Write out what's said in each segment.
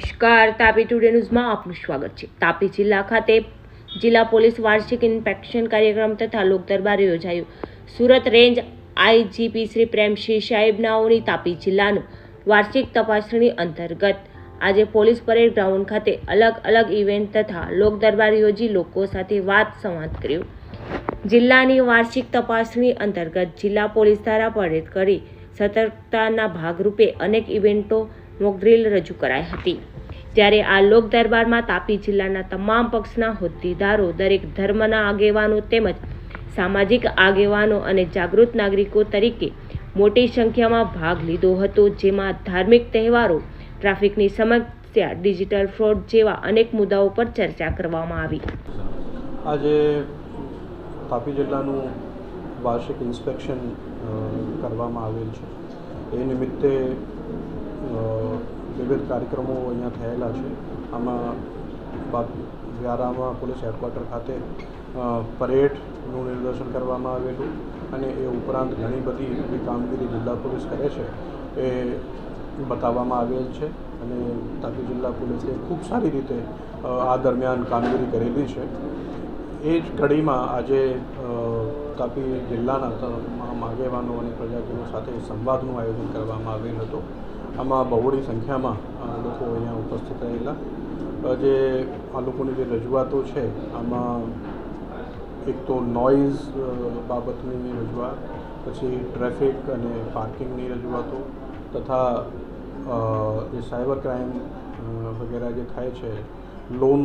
નમસ્કાર, તાપી ટુડે ન્યૂઝમાં આપનું સ્વાગત છે. તાપી જિલ્લા ખાતે જિલ્લા પોલીસ વાર્ષિક ઇન્સ્પેક્શન કાર્યક્રમ તથા લોક દરબાર યોજાયો. સુરત રેન્જ આઈજીપી શ્રી પ્રેમસિંહ સાહેબનાઓની તાપી જિલ્લાનું વાર્ષિક તપાસણી અંતર્ગત આજે પોલીસ પરેડ ગ્રાઉન્ડ ખાતે અલગ અલગ ઇવેન્ટ તથા લોક દરબાર યોજી લોકો સાથે વાત સંવાદ કર્યો. જિલ્લાની વાર્ષિક તપાસણી અંતર્ગત જિલ્લા પોલીસ દ્વારા પરેડ કરી સતર્કતાના ભાગરૂપે અનેક ઇવેન્ટો મોકડ્રીલ રજૂ કરાઈ હતી. ત્યારે આ લોક દરબારમાં તાપી જિલ્લાના તમામ પક્ષના હોદ્દેદારો દરેક ધર્મના આગેવાનો તેમજ સામાજિક આગેવાનો અને જાગૃત નાગરિકો તરીકે મોટી સંખ્યામાં ભાગ લીધો હતો, જેમાં ધાર્મિક તહેવારો, ટ્રાફિકની સમસ્યા, ડિજિટલ ફ્રોડ જેવા અનેક મુદ્દાઓ પર ચર્ચા કરવામાં આવી. આજે તાપી જિલ્લાનું વાર્ષિક ઇન્સ્પેક્શન કરવામાં આવેલ છે. એ નિમિત્તે વિવિધ કાર્યક્રમો અહીંયા થયેલા છે. આમાં બાપ વ્યારામાં પોલીસ હેડક્વાર્ટર ખાતે પરેડનું નિદર્શન કરવામાં આવેલું અને એ ઉપરાંત ઘણી બધી એવી કામગીરી જિલ્લા પોલીસ કરે છે એ બતાવવામાં આવેલ છે અને તાપી જિલ્લા પોલીસે ખૂબ સારી રીતે આ દરમિયાન કામગીરી કરેલી છે. એ જ કડીમાં આજે તાપી જિલ્લાના આગેવાનો અને પ્રજાજનો સાથે સંવાદનું આયોજન કરવામાં આવેલ હતું. આમાં બહોળી સંખ્યામાં લોકો અહીંયા ઉપસ્થિત રહેલા. જે આ લોકોની જે રજૂઆતો છે, આમાં એક તો નોઇઝ બાબતની રજૂઆત, પછી ટ્રાફિક અને પાર્કિંગની રજૂઆતો, તથા જે સાયબર ક્રાઇમ વગેરે જે થાય છે લોન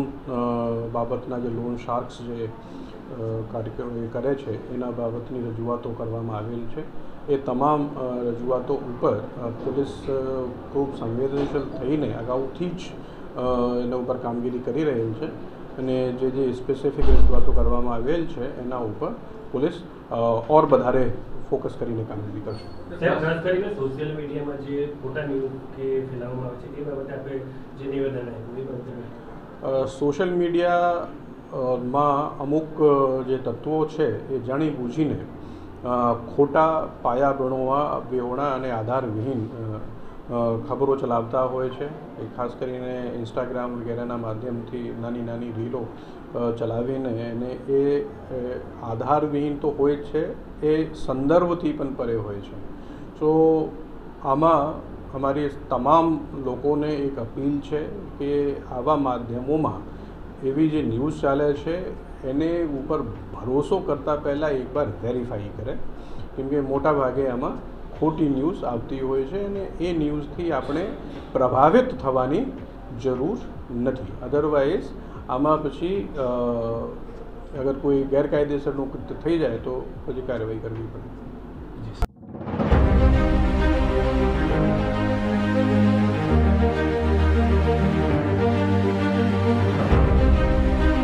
બાબતના જે લોન શાર્ક્સ જે કાર્યક્રમ એ કરે છે એના બાબતની રજૂઆતો કરવામાં આવેલ છે. એ તમામ રજૂઆતો ઉપર પોલીસ ખૂબ સંવેદનશીલ થઈને અગાઉથી જ એના ઉપર કામગીરી કરી રહેલ છે. અને જે જે સ્પેસિફિક રજૂઆતો કરવામાં આવેલ છે એના ઉપર પોલીસ ઓર વધારે ફોકસ કરીને કામગીરી કરશે. સાહેબ ખાસ કરીને સોશિયલ મીડિયામાં જે ખોટા ન્યૂઝ કે ફેલાવવામાં આવે છે એ બાબતે આપણે જે નિવેદન આપ્યું એ બાબતે અ, સોશિયલ મીડિયામાં અમુક જે તત્વો છે એ જાણી બૂજીને ખોટા પાયા ગણોવા, બેવડા અને આધારવિહીન ખબરો ચલાવતા હોય છે. એ ખાસ કરીને ઇન્સ્ટાગ્રામ વગેરેના માધ્યમથી નાની નાની રીલો ચલાવીને અને એ એ આધારવિહીન તો હોય જ છે, એ સંદર્ભથી પણ પરે હોય છે. સો આમાં અમારી તમામ લોકોને એક અપીલ છે કે આવા માધ્યમોમાં એવી જે ન્યૂઝ ચાલે છે, એને ઉપર ભરોસો કરતાં પહેલાં એકવાર વેરીફાઈ કરે. કેમકે મોટા ભાગે આમાં ખોટી ન્યૂઝ આવતી હોય છે અને એ ન્યૂઝથી આપણે પ્રભાવિત થવાની જરૂર નથી. અધરવાઇઝ આમાં પછી અગર કોઈ ગેરકાયદેસરનું કૃત્ય થઈ જાય તો પછી કાર્યવાહી કરવી પડે.